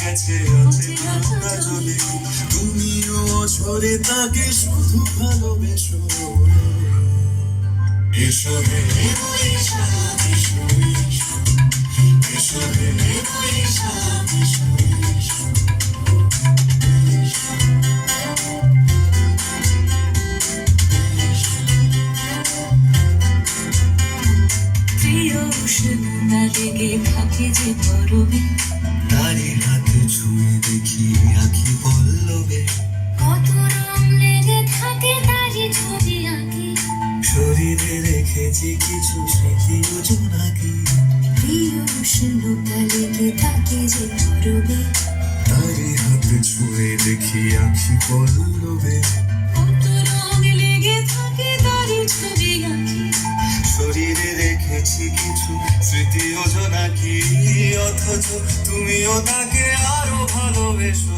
গেছে কাজলে তুমিও ঝরে তাকে শুধু ভালোবেসো। এসো হে এসো প্রিয় উষ্ণতা লেগে থাকে যে পরবে। তারি হাতে ছুঁয়ে দেখি আখি পল্লবে। কত রং লেগে থাকে তারই ছবি আঁকি। শরীরে রেখেছি কিছু স্মৃতি জোনাকি প্রিয় উষ্ণতা লেগে থাকে যে পরবে তারি হাতে ছুঁয়ে দেখি আখি পল্লবে। কত রং লেগে থাকে তারই ছবি আঁকি। শরীরে রেখেছি কিছু স্মৃতি জোনাকি অথচ তুমিও তাকে আরও ভালোবেসো।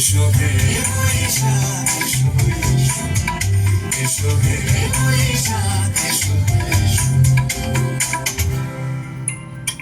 এসো হে। এসো হে।